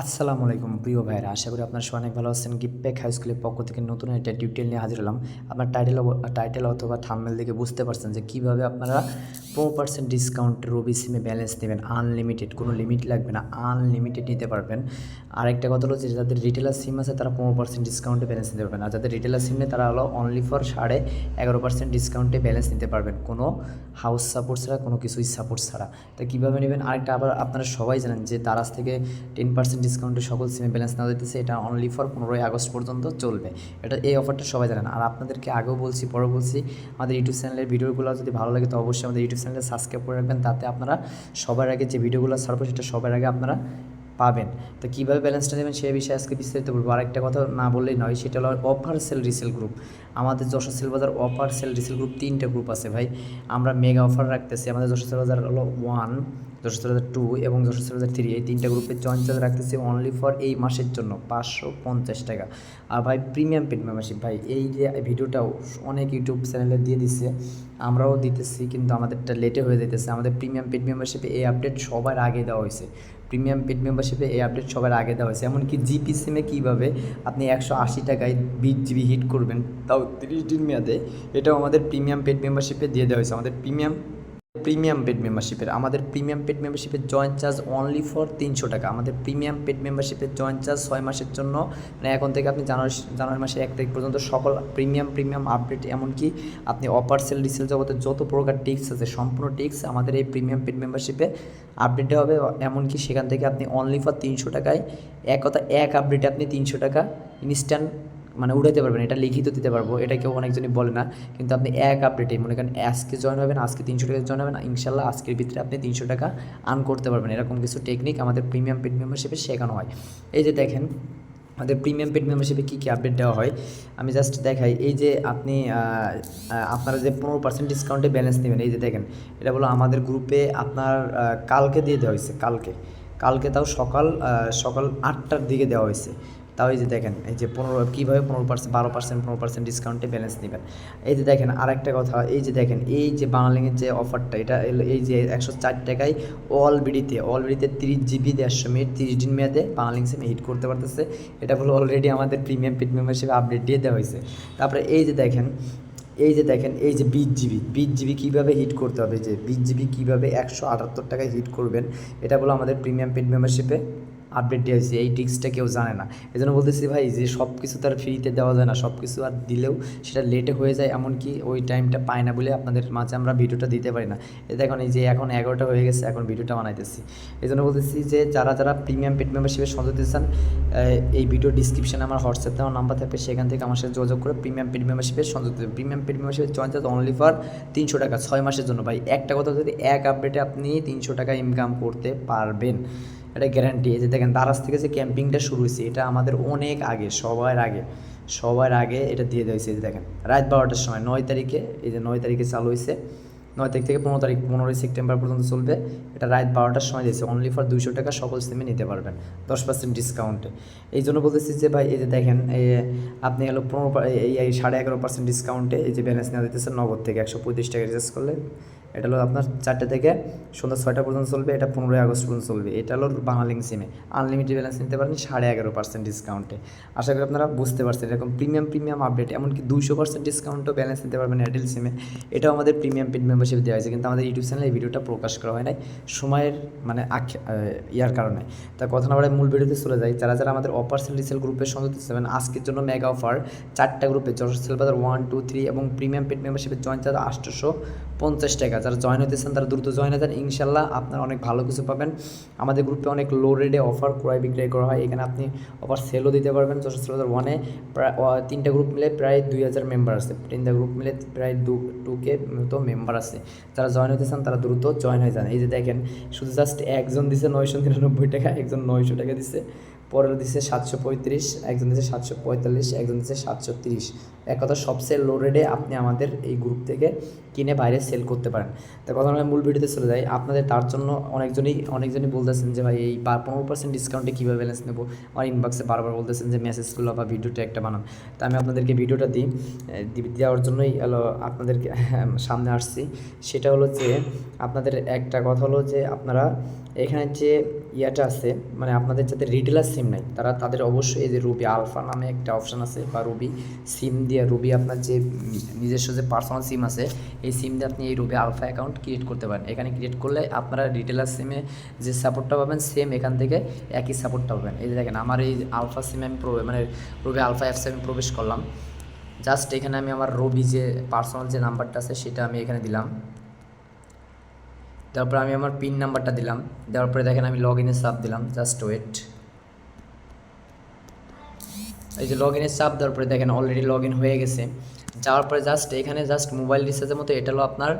আসসালামু আলাইকুম প্রিয় ভাইরা আশা করি আপনার সবাই অনেক ভালো আছেন। গিপ্যাক হাই স্কুলের পক্ষ থেকে নতুন একটা টিউটোরিয়াল নিয়ে হাজির হলাম। আপনার টাইটেল টাইটেল অথবা থাম্বনেল দেখে বুঝতে পারছেন যে কীভাবে আপনারা পনেরো পার্সেন্ট ডিসকাউন্ট রবি সিমে ব্যালেন্স নেবেন আনলিমিটেড কোনো লিমিট লাগবে না আনলিমিটেড নিতে পারবেন। আরেকটা কথা হলো যে, যাদের রিটেলার সিম আছে, তারা পনেরো পার্সেন্ট ডিসকাউন্টে ব্যালেন্স নিতে পারবেন। আর যাদের রিটেলার সিম নেই, তারা হলো অনলি ফর সাড়ে এগারো পার্সেন্ট ডিসকাউন্টে ব্যালেন্স নিতে পারবেন। কোনো হাউস সাপোর্ট ছাড়া, কোনো কিছুই সাপোর্ট ছাড়া। তা কীভাবে নেবেন? আরেকটা আবার আপনারা সবাই জানেন যে দারাজ থেকে টেন পার্সেন্ট ডিসকাউন্টে সকল সিমে ব্যালেন্স নেওয়া দিতেছে এটা অনলি ফর পনেরোই আগস্ট পর্যন্ত চলবে। এটা এই অফারটা সবাই জানেন। আর আপনাদেরকে আগেও বলছি, পরেও বলছি, আমাদের ইউটিউব চ্যানেলের ভিডিওগুলো যদি ভালো লাগে, তো অবশ্যই আমাদের ইউটিউব চ্যানেলে সাবস্ক্রাইব করে রাখবেন, তাতে আপনারা সবার আগে যে ভিডিওগুলো ছাড়বো সেটা সবার আগে আপনারা পাবেন। তো কীভাবে ব্যালেন্সটা দেবেন সে বিষয়ে আজকে বিস্তারিত বলব। আর একটা কথা না বললেই নয়, সেটা হলো অফার সেল রিসেল গ্রুপ আমাদের Jessore sale Bazar offer sale resale group তিনটা গ্রুপ আছে ভাই। আমরা মেগা অফার রাখতেছি, আমাদের যশোর সেল বাজার হলো ওয়ান যশোর সেল টু এবং যশোর সেল থ্রি এই তিনটা গ্রুপে জয়েন চার্জ রাখতেছি অনলি ফর এই মাসের জন্য, পাঁচশো পঞ্চাশ টাকা। আর ভাই প্রিমিয়াম পেড মেম্বারশিপ ভাই, এই যে ভিডিওটাও অনেক ইউটিউব চ্যানেলে দিয়ে দিচ্ছে আমরাও দিতেছি, কিন্তু আমাদেরটা লেটে হয়ে যেতেছে আমাদের প্রিমিয়াম পেড মেম্বারশিপে এই আপডেট সবার আগে দেওয়া হয়েছে। প্রিমিয়াম পেড মেম্বারশিপে এই আপডেট সবার আগে দেওয়া হয়েছে। এমনকি জিপি সিমে কীভাবে আপনি একশো আশি টাকায় বিশ জিবি হিট করবেন, তাও তিরিশ দিন মেয়াদে, এটাও আমাদের প্রিমিয়াম পেড মেম্বারশিপে দিয়ে দেওয়া হয়েছে। আমাদের প্রিমিয়াম প্রিমিয়াম পেড মেম্বারশিপের আমাদের প্রিমিয়াম পেড মেম্বারশিপের জয়েন্ট চার্জ অনলি ফর তিনশো টাকা। আমাদের প্রিমিয়াম পেড মেম্বারশিপের জয়েন্ট চার্জ ছয় মাসের জন্য মানে এখন থেকে আপনি জানুয়ারি জানুয়ারি মাসের এক তারিখ পর্যন্ত সকল প্রিমিয়াম প্রিমিয়াম আপডেট এমনকি আপনি অপার সেল রিসেল জগতের যত প্রকার টিক্স আছে, সম্পূর্ণ টিক্স আমাদের এই প্রিমিয়াম পেড মেম্বারশিপে আপডেট হবে। এমনকি সেখান থেকে আপনি অনলি ফর তিনশো টাকায় এক কথা এক আপডেটে আপনি তিনশো টাকা ইনস্ট্যান্ট মানে উঠাতে পারবেন, এটা লিখিত দিতে পারব, এটা কেউ অনেকজনই বলে না, কিন্তু আপনি এক আপডেটে মনে করেন আজকে জয়েন হবেন, আজকে তিনশো টাকা জয়েন হবেন, ইনশাল্লাহ আজকের ভিতরে আপনি তিনশো টাকা আর্ন করতে পারবেন। এরকম কিছু টেকনিক আমাদের প্রিমিয়াম পেড মেম্বারশিপে শেখানো হয়। এই যে দেখেন, আমাদের প্রিমিয়াম পেড মেম্বারশিপে কী কী আপডেট দেওয়া হয়, আমি জাস্ট দেখাই, এই যে আপনি আপনারা যে পনেরো পার্সেন্ট ডিসকাউন্টে ব্যালেন্স নেবেন, এই যে দেখেন, এটা বলো আমাদের গ্রুপে আপনার কালকে দিয়ে দেওয়া হয়েছে, কালকে। কালকে তাও সকাল সকাল আটটার দিকে দেওয়া হয়েছে। তাও এই যে দেখেন, এই যে পনেরো, কীভাবে পনেরো পার্সেন্ট বারো পার্সেন্ট, পনেরো পার্সেন্ট ডিসকাউন্টে ব্যালেন্স নেবেন। এই যে দেখেন, আরেকটা কথা, এই যে দেখেন, এই যে বাংলালিংয়ের যে অফারটা এটা এই যে একশো চার টাকায় অল বিডিতে অল বিডিতে তিরিশ জিবি দেড়শো মিনিট, তিরিশ দিন মেয়াদে বাংলালিং সিমে হিট করতে পারতেছে। এটা হলো অলরেডি আমাদের প্রিমিয়াম পেড মেম্বারশিপে আপডেট দিয়ে দেওয়া হয়েছে। তারপরে এই যে দেখেন, এই যে দেখেন, এই যে বিশ জিবি বিশ জিবি কীভাবে হিট করতে হবে? যে বিশ জিবি কীভাবে একশো আটাত্তর টাকায় হিট করবেন? এটা হলো আমাদের প্রিমিয়াম পেড মেম্বারশিপে আপডেট দেওয়া হয়েছে এই টিক্সটা কেউ জানে না। এই জন্য বলতেছি ভাই যে সব কিছু তার ফ্রিতে দেওয়া যায় না সব কিছু আর দিলেও সেটা লেটে হয়ে যায়, এমনকি ওই টাইমটা পায় না বলে আপনাদের মাঝে আমরা ভিডিওটা দিতে পারি না। এই দেখুন, এই যে এখন এগারোটা হয়ে গেছে, এখন ভিডিওটা বানাইতেছি। এই জন্য বলতেছি যে যারা যারা প্রিমিয়াম পেড মেম্বারশিপে সংযুক্ত চান এই ভিডিও ডিসক্রিপশানে আমার হোয়াটসঅ্যাপ দেওয়ার নাম্বার থাকবে, সেখান থেকে আমার সাথে যোগাযোগ করে প্রিমিয়াম পেড মেম্বারশিপে সংযুক্ত প্রিমিয়াম পেড মেম্বারশিপের জয়েন অনলি ফর তিনশো টাকা, ছয় মাসের জন্য। ভাই, একটা কথা যদি এক আপডেটে আপনি তিনশো টাকা ইনকাম করতে পারবেন। এটা গ্যারান্টি এই যে দেখেন দারাজ থেকে যে ক্যাম্পিংটা শুরু হয়েছে, এটা আমাদের অনেক আগে, সবার আগে সবার আগে এটা দিয়ে দেওয়া হয়েছে দেখেন। রাত বারোটার সময়, নয় তারিখে, এই যে নয় তারিখে চালু হয়েছে, নয় তারিখ থেকে পনেরো তারিখ, পনেরোই সেপ্টেম্বর পর্যন্ত চলবে, এটা রাত বারোটার সময় দিয়েছে অনলি ফর দুশো টাকা সকল সিমে নিতে পারবেন, দশ পার্সেন্ট ডিসকাউন্টে এই জন্য বলতেছি যে ভাই, এই যে দেখেন আপনি হলো পনেরো, এই সাড়ে এগারো পার্সেন্ট ডিসকাউন্টে এই যে ব্যালেন্স নেওয়া দিতেছে নগদ থেকে, একশো পঁয়ত্রিশ টাকা রিচার্জ করলে। এটা হলো আপনার চারটে থেকে সন্ধ্যা ছয়টা পর্যন্ত চলবে, এটা পনেরোই আগস্ট পর্যন্ত চলবে। এটা হলো বাংলালিং সিমে আনলিমিটেড ব্যালেন্স নিতে পারেন সাড়ে এগারো পার্সেন্ট ডিসকাউন্টে আশা করি আপনারা বুঝতে পারছেন, এরকম প্রিমিয়াম প্রিমিয়াম আপডেট এমনকি দুশো পার্সেন্ট ডিসকাউন্টও ব্যালেন্স নিতে পারবেন এয়ারটেল সিমে এটাও আমাদের প্রিমিয়াম পেড মেম্বারশিপ দেওয়া হয়েছে, কিন্তু আমাদের ইউটিউব চ্যানেলে এই ভিডিওটা প্রকাশ করা হয় নাই সময়ের মানে ইয়ার কারণে। তা কথা না বলে মূল ভিডিওতে চলে যাই। যারা যারা আমাদের অপার সেল রিসেল গ্রুপের সংযুক্ত ছিলেন আজকের জন্য মেগা অফার চারটা গ্রুপে Jessore sale Bazar one two three এবং প্রিমিয়াম পেড মেম্বারশিপের জয়েন চার্জ আটশোশো পঞ্চাশ টাকা। যারা জয়েন হতে চান তারা দ্রুত জয়েন যান। ইনশাল্লাহ আপনারা অনেক ভালো কিছু পাবেন। আমাদের গ্রুপে অনেক লো রেটে অফার ক্রয় বিক্রয় করা হয়। এখানে আপনি অফার সেলও দিতে পারবেন। যশোর সেল বাজার ওয়ানে প্রায় তিনটা গ্রুপ মিলে প্রায় দুই হাজার মেম্বার আছে। তিনটা গ্রুপ মিলে প্রায় দু টু কে মতো মেম্বার আছে। যারা জয়েন হতে চান তারা দ্রুত জয়েন হয়ে যান। এই যে দেখেন, শুধু জাস্ট একজন দিছে নয়শো নিরানব্বই টাকা, একজন নয়শো টাকা দিছে। পরের দিচ্ছে সাতশো পঁয়ত্রিশ, একজন দিচ্ছে সাতশো পঁয়তাল্লিশ, একজন দিচ্ছে সাতশো তিরিশ। এক কথা সবচেয়ে লো রেটে আপনি আমাদের এই গ্রুপ থেকে কিনে বাইরে সেল করতে পারেন। তো কথা আমরা মূল ভিডিওতে চলে যাই। আপনাদের তার জন্য অনেকজনই অনেকজনই বলতেছেন যে ভাই এই পনেরো পার্সেন্ট ডিসকাউন্টে কীভাবে ব্যালেন্স নেব? আমার ইনবক্সে বারবার বলতেছেন যে মেসেজগুলো বা ভিডিওটা একটা বানান। তা আমি আপনাদেরকে ভিডিওটা দিই। দেওয়ার জন্যই হলো আপনাদেরকে সামনে আসছি। সেটা হলো যে আপনাদের একটা কথা হলো যে আপনারা এখানে যে ইয়াটা আছে মানে আপনাদের যাদের রিটেলার সিম নাই, তারা তাদের অবশ্যই এই যে রুবি আলফা নামে একটা অপশান আছে বা রুবি সিম দিয়ে রুবি আপনার যে নিজস্ব যে পার্সোনাল সিম আছে, এই সিম দিয়ে আপনি এই রুবি আলফা অ্যাকাউন্ট ক্রিয়েট করতে পারেন। এখানে ক্রিয়েট করলে আপনারা রিটেলার সিমে যে সাপোর্টটা পাবেন সেম এখান থেকে একই সাপোর্টটা পাবেন। এই যে দেখেন, আমার এই আলফা সিমে আমি মানে রুবি আলফা অ্যাপসে আমি প্রবেশ করলাম। জাস্ট এখানে আমি আমার রবি যে পার্সোনাল যে নাম্বারটা আছে, সেটা আমি এখানে দিলাম। তারপর আমি আমার পিন নাম্বারটা দিলাম। দেওয়ার পরে দেখেন আমি লগ ইনের চাপ দিলাম। জাস্ট ওয়েট এই যে লগ ইনের চাপ দেওয়ার পরে দেখেন অলরেডি লগ ইন হয়ে গেছে। যাওয়ার পরে জাস্ট এখানে জাস্ট মোবাইল রিচার্জের মতো এটা হলো আপনার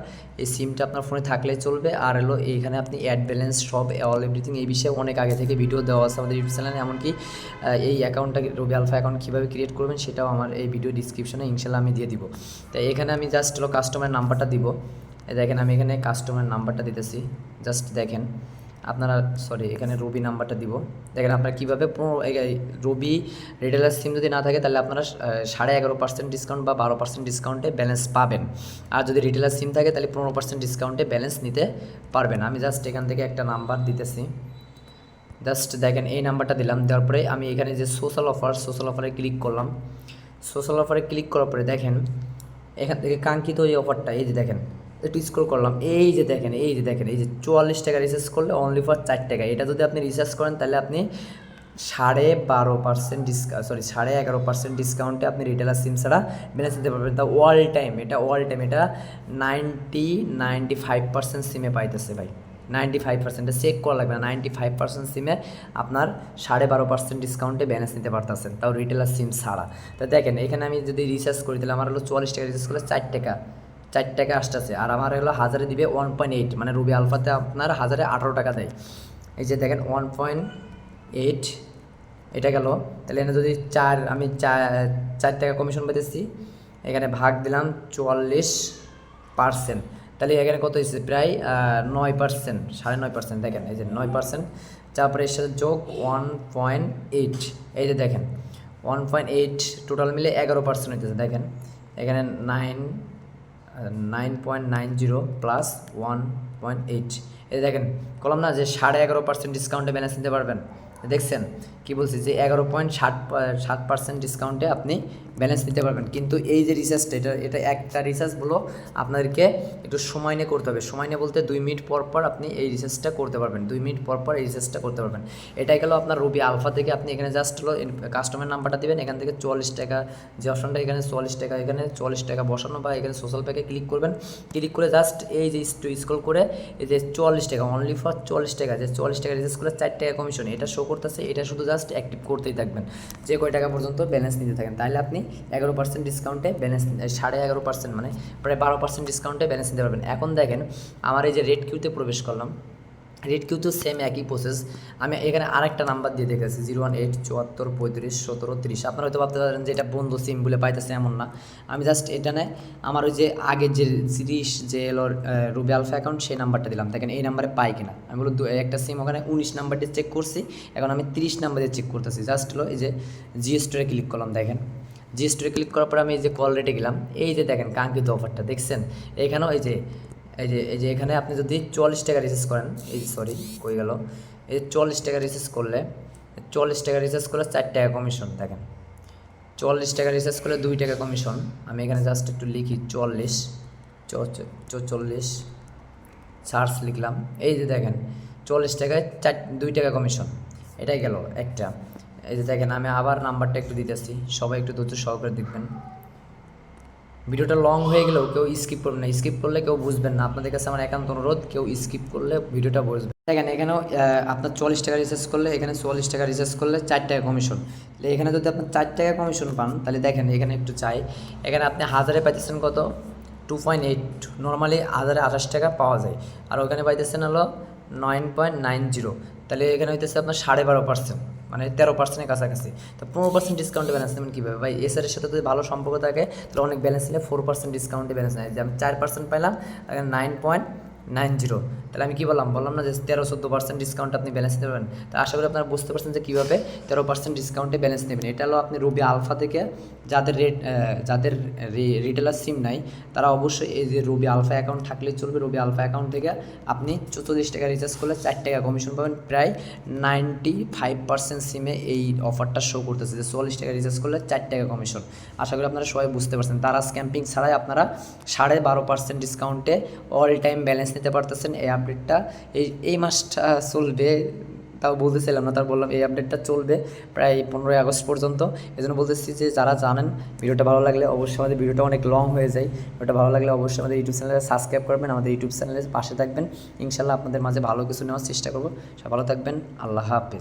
এই সিমটা আপনার ফোনে থাকলে চলবে। আর হলো এইখানে আপনি অ্যাড ব্যালেন্স সব অল এভরিথিং এই বিষয়ে অনেক আগে থেকে ভিডিও দেওয়া আছে আমাদের ইউটিউব চ্যানেলে এমনকি এই অ্যাকাউন্টটা রবি আলফা অ্যাকাউন্ট কীভাবে ক্রিয়েট করবেন সেটাও আমার এই ভিডিও ডিসক্রিপশনে ইনশাল্লাহ আমি দিয়ে দিব। তাই এখানে আমি জাস্ট হলো কাস্টমার নাম্বারটা দিব। দেখেন আমি এখানে কাস্টমার নাম্বারটা দিতেছি। জাস্ট দেখেন। আপনারা সরি এখানে রবি নাম্বারটা দিব। দেখেন আপনারা কীভাবে রবি রিটেলার সিম যদি না থাকে, তাহলে আপনারা সাড়ে এগারো পার্সেন্ট ডিসকাউন্ট বা বারো পার্সেন্ট ডিসকাউন্টে ব্যালেন্স পাবেন। আর যদি রিটেলার সিম থাকে, তাহলে পনেরো পার্সেন্ট ডিসকাউন্টে ব্যালেন্স নিতে পারবেন। আমি জাস্ট এখান থেকে একটা নাম্বার দিতেছি। জাস্ট দেখেন, এই নাম্বারটা দিলাম। দেওয়ার পরে আমি এখানে যে সোশ্যাল অফার সোশ্যাল অফারে ক্লিক করলাম। সোশ্যাল অফারে ক্লিক করার পরে দেখেন, এখান থেকে কাঙ্ক্ষিত এই অফারটা এই যে দেখেন একটু স্ক্রল করলাম, এই যে দেখেন, এই যে দেখেন, এই যে চুয়াল্লিশ টাকা রিচার্জ করলে অনলি ফর চার টাকা। এটা যদি আপনি রিচার্জ করেন, তাহলে আপনি সাড়ে বারো পার্সেন্ট ডিসকাউন্ট সরি সাড়ে এগারো পার্সেন্ট ডিসকাউন্টে আপনি রিটেলার সিম ছাড়া ব্যালেন্স দিতে পারবেন। তা অল টাইম এটা অল টাইম এটা নাইনটি নাইনটি ফাইভ পার্সেন্ট সিমে পাইতেছে ভাই। নাইনটি ফাইভ পার্সেন্টে চেক করা লাগবে না নাইনটি ফাইভ পার্সেন্ট সিমে আপনার সাড়ে বারো পার্সেন্ট ডিসকাউন্টে ব্যালেন্স নিতে পারতেছেন, তাও রিটেলার সিম ছাড়া। তো দেখেন, এখানে আমি যদি রিচার্জ করি, তাহলে আমার হলো চুয়াল্লিশ টাকা রিচার্জ করলে চার টাকা। চার টাকা আসতেছে। আর আমার হলো হাজারে দিবে ওয়ান পয়েন্ট এইট মানে রুবি আলফাতে আপনার হাজারে আঠারো টাকা দেয়। এই যে দেখেন ওয়ান পয়েন্ট এইট এটা গেল। তাহলে এখানে যদি চার, আমি চার চার টাকা কমিশন পেতেছি এখানে ভাগ দিলাম চুয়াল্লিশ পার্সেন্ট তাহলে এখানে কত হয়েছে প্রায় নয় পার্সেন্ট সাড়ে নয় পার্সেন্ট দেখেন, এই যে নয় পার্সেন্ট তারপরে এর সাথে যোগ ওয়ান পয়েন্ট এইট এই যে দেখেন ওয়ান পয়েন্ট এইট টোটাল মিলে এগারো পার্সেন্ট হইতেছে, দেখেন। এখানে nine nine point nine zero plus one point eight এই দেখেন, কলাম না যে সাড়ে এগারো পার্সেন্ট ডিসকাউন্টে ব্যালেন্স নিতে পারবেন। দেখছেন, কি বলছি যে এগারো পয়েন্ট ষাট সাত পার্সেন্ট ডিসকাউন্টে আপনি ব্যালেন্স নিতে পারবেন। কিন্তু এই যে রিচার্জটা এটা এটা একটা রিচার্জ হলো আপনাদেরকে একটু সময় নিয়ে করতে হবে। সময় নিয়ে বলতে দুই মিনিট পর পর আপনি এই রিচার্জটা করতে পারবেন। দুই মিনিট পর পর এই রিচার্জটা করতে পারবেন। এটাই গেল আপনার রুবি আলফা থেকে আপনি এখানে জাস্ট হলো কাস্টমার নাম্বারটা দিবেন। এখান থেকে চল্লিশ টাকা, যে অপশনটা এখানে চল্লিশ টাকা, এখানে চল্লিশ টাকা বসানো বা এখানে সোশ্যাল প্যাকে ক্লিক করবেন। ক্লিক করে জাস্ট এই যে স্ক্রল করে এই যে চল্লিশ টাকা অনলি ফর চল্লিশ টাকা, যে চল্লিশ টাকা রিচার্জ করে চার টাকা কমিশন এটা শো করতেছে, এটা শুধু জাস্ট অ্যাক্টিভ করতেই থাকবেন। যে কয় টাকা পর্যন্ত ব্যালেন্স নিতে থাকেন তাহলে আপনি এগারো পার্সেন্ট ডিসকাউন্টে ব্যালেন্স সাড়ে এগারো পার্সেন্ট মানে প্রায় বারো পার্সেন্ট ডিসকাউন্টে ব্যালেন্স নিতে পারবেন। এখন দেখেন, আমার এই যে রেড কিউতে প্রবেশ করলাম রেড কিউ তো সেম একই প্রসেস আমি এখানে আরেকটা নাম্বার দিয়ে দেখেছি জিরো ওয়ান এইট চুয়াত্তর, পঁয়ত্রিশ, সতেরো, তিরিশ। আপনারা হয়তো ভাবতে পারেন যে এটা বন্ধু সিম বলে পাইতেছে এমন না। আমি জাস্ট এটা নেয় আমার ওই যে আগের যে সিরিজ যে এলো রুবি আলফা অ্যাকাউন্ট সেই নাম্বারটা দিলাম। দেখেন এই নাম্বারে পাই কিনা। আমি বলো একটা সিম ওখানে উনিশ নাম্বার দিয়ে চেক করছি, এখন আমি তিরিশ নাম্বার দিয়ে চেক করতেছি। জাস্ট হলো এই যে জিও স্টোরে ক্লিক করলাম, দেখেন। জি স্টোরে ক্লিক করার পর আমি এই যে কল রেটে গেলাম, এই যে দেখেন কাঙ্ক্ষিত অফারটা দেখছেন? এখানেও এই যে এই যে এই যে এখানে আপনি যদি চল্লিশ টাকা রিচার্জ করেন, এই যে সরি কই গেল? এই যে চল্লিশ টাকা রিচার্জ করলে, চল্লিশ টাকা রিচার্জ করলে চার টাকা কমিশন দেখেন। চল্লিশ টাকা রিচার্জ করলে দুই টাকা কমিশন আমি এখানে জাস্ট একটু লিখি চল্লিশ চল্লিশ চার্জ লিখলাম, এই যে দেখেন, চল্লিশ টাকায় চার, দুই টাকা কমিশন এটাই গেল একটা। এই যে দেখেন, আমি আবার নাম্বারটা একটু দিতেছি। সবাই একটু দ্রুত সহকারে দেখবেন। ভিডিওটা লং হয়ে গেলেও কেউ স্কিপ করবেন না। স্কিপ করলে কেউ বুঝবেন না। আপনাদের কাছে আমার একান্ত অনুরোধ, কেউ স্কিপ করলে ভিডিওটা বুঝবেন দেখেন, এখানেও আপনার চল্লিশ টাকা রিচার্জ করলে, এখানে চল্লিশ টাকা রিচার্জ করলে চার টাকা কমিশন এখানে যদি আপনার চার টাকা কমিশন পান, তাহলে দেখেন, এখানে একটু চাই। এখানে আপনি হাজারে পাইতেছেন কত? টু পয়েন্ট এইট নর্মালি হাজারে আঠাশ টাকা পাওয়া যায়। আর ওখানে পাইতেছেন হলো নাইন পয়েন্ট নাইন জিরো তাহলে এখানে হইতেছে আপনার সাড়ে বারো পার্সেন্ট মানে তেরো পার্সেন্টের কাছাকাছি। তো পনেরো পার্সেন্ট ডিসকাউন্টে ব্যালেন্স নেবেন কীভাবে? ভাই এসআরের সাথে যদি ভালো সম্পর্ক থাকে, তাহলে অনেক ব্যালেন্স নিলে ফোর পার্সেন্ট ডিসকাউন্টে ব্যালেন্স নেয়। যে আমি চার পার্সেন্ট পাইলাম নাইন পয়েন্ট নাইন জিরো। তাহলে আমি কি বললাম? বললাম না যে তেরো, চোদ্দ পার্সেন্ট ডিসকাউন্ট আপনি ব্যালেন্স নিতে পারবেন। তা আশা করি আপনারা বুঝতে পারছেন যে কীভাবে তেরো পার্সেন্ট ডিসকাউন্টে ব্যালেন্স নেবেন। এটা হলো আপনি রুবি আলফা থেকে যাদের রেট যাদের রিটেলার সিম নাই, তারা অবশ্যই এই যে রুবি আলফা অ্যাকাউন্ট থাকলেই চলবে। রুবি আলফা অ্যাকাউন্ট থেকে আপনি চৌচল্লিশ টাকা রিচার্জ করলে চার টাকা কমিশন পাবেন। প্রায় নাইনটি ফাইভ পার্সেন্ট সিমে এই অফারটা শো করতেছে যে চল্লিশ টাকা রিচার্জ করলে চার টাকা কমিশন আশা করি আপনারা সবাই বুঝতে পারছেন। তারা স্ক্যাম্পিং ছাড়াই আপনারা সাড়ে বারো পার্সেন্ট ডিসকাউন্টে অল টাইম ব্যালেন্স নিতে পারতেছেন এই আপডেটটা এই এই মাসটা চলবে, তাও বলতেছিলাম না, তার বললাম এই আপডেটটা চলবে প্রায় পনেরোই আগস্ট পর্যন্ত। এই জন্য বলতেছি যে যারা জানেন ভিডিওটা ভালো লাগলে অবশ্যই আমাদের ভিডিওটা অনেক লং হয়ে যায়। ভিডিওটা ভালো লাগলে অবশ্যই আমাদের ইউটিউব চ্যানেলে সাবস্ক্রাইব করবেন, আমাদের ইউটিউব চ্যানেলে পাশে থাকবেন। ইনশাল্লাহ আপনাদের মাঝে ভালো কিছু নেওয়ার চেষ্টা করব। সব ভালো থাকবেন, আল্লাহ হাফেজ।